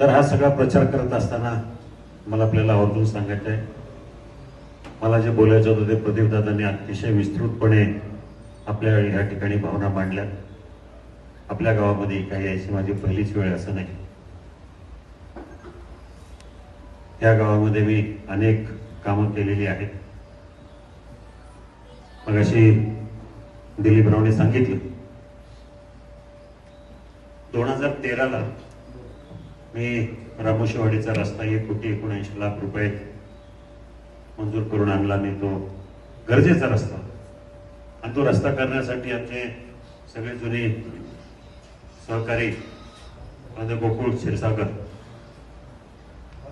तर हा सगळा प्रचार करत असताना मला आपल्याला आवर्जून सांगायचं आहे. मला जे बोलायचं होतं ते प्रदीपदादांनी अतिशय विस्तृतपणे आपल्या ह्या ठिकाणी भावना मांडल्या. आपल्या गावामध्ये काही यायची माझी पहिलीच वेळ असं नाही. या गावामध्ये मी अनेक कामं केलेली आहेत. मग अशी दिलीपरावने सांगितलं दोन हजार तेराला मी रामोशीवाडीचा रस्ता एक कोटी एकोणऐंशी लाख रुपये मंजूर करून आणला. आणि तो गरजेचा रस्ता. आणि तो रस्ता करण्यासाठी आमचे सगळे जुने सहकारी म्हणजे गोकुळ क्षीरसागर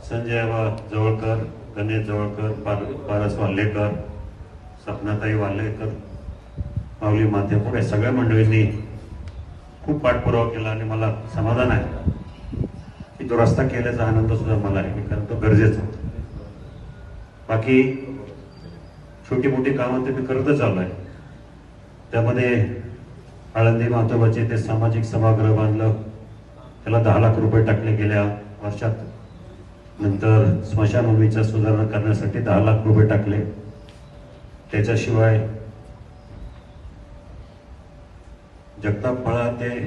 संजय वा जवळकर गणेश जवळकर पार पारस वाल्हेकर सपनाताई वाल्हेकर माऊली माध्यमपूर या सगळ्या मंडळींनी खूप पाठपुरावा केला आणि मला समाधान आहे. तो रस्ता केल्याचा आनंद सुद्धा मला आहे. कारण तो गरजेचा बाकी छोटी मोठी कामं ते मी करतच आलो आहे. त्यामध्ये आळंदी मातोबाचे ते सामाजिक सभागृह बांधलं. त्याला दहा लाख रुपये टाकले गेल्या वर्षात. नंतर स्मशानभूमीच्या सुधारणा करण्यासाठी दहा लाख रुपये टाकले. त्याच्याशिवाय जगताप फळा ते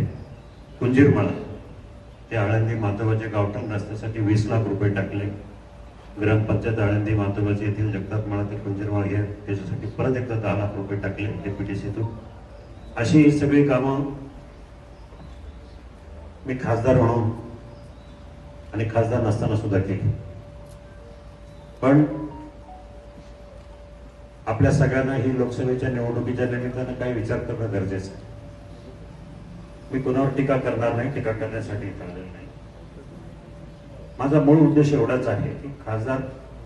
कुंजीरमळा. ते आळंदी मातोबाच्या गावठाण रस्त्यासाठी वीस लाख रुपये टाकले. ग्रामपंचायत आळंदी मातोबाची येथील जगतापमाळा ते कुंजीरमाळ घ्या त्याच्यासाठी परत एकदा दहा लाख रुपये टाकले डीपीटीसीतून अशी ही सगळी कामं मी खासदार म्हणून आणि खासदार नसताना सुद्धा केली. पण आपल्या सगळ्यांना ही लोकसभेच्या निवडणुकीच्या निमित्तानं काही विचार करणं गरजेचं आहे. मी कोणावर टीका करणार नाही टीका करण्यासाठी इथं आलेलो नाही. माझा मूळ उद्देश एवढाच आहे की खासदार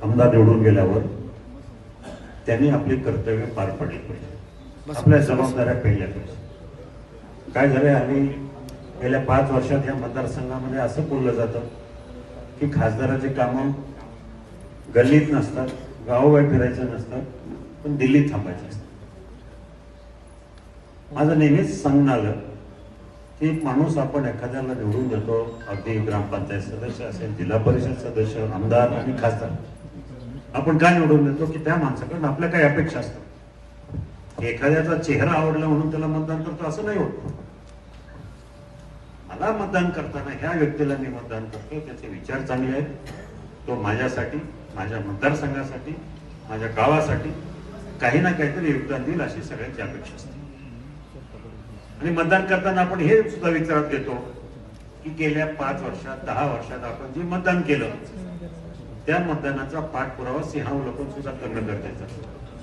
आमदार निवडून गेल्यावर त्यांनी आपली कर्तव्य पार पडली पाहिजे. आपल्या जबाबदाऱ्या पेलल्या पाहिजे. काय झालंय आम्ही गेल्या पाच वर्षात या मतदारसंघामध्ये असं बोललं जातं की खासदाराचे कामं गल्लीत नसतात गावोगावी फिरायचं नसतात पण दिल्लीत थांबायचं असतं. माझं नेहमीच सांगणं आलं की माणूस आपण एखाद्याला निवडून देतो अगदी ग्रामपंचायत सदस्य असेल जिल्हा परिषद सदस्य आमदार आणि खासदार. आपण काय निवडून देतो की त्या माणसाकडून आपल्या काही अपेक्षा असतात. एखाद्याचा चेहरा आवडला म्हणून त्याला मतदान करतो असं नाही होत. मला मतदान करताना ह्या व्यक्तीला मी मतदान करतो त्याचे विचार चांगले आहेत. तो माझ्यासाठी माझ्या मतदारसंघासाठी माझ्या गावासाठी काही ना काहीतरी योगदान देईल अशी सगळ्यांची अपेक्षा असते. आणि मतदान करताना आपण हे सुद्धा विचारात घेतो की गेल्या पाच वर्षात दहा वर्षात आपण जे मतदान केलं त्या मतदानाचा पाठपुरावा सिंहावलोकन सुद्धा करणं गरजेचं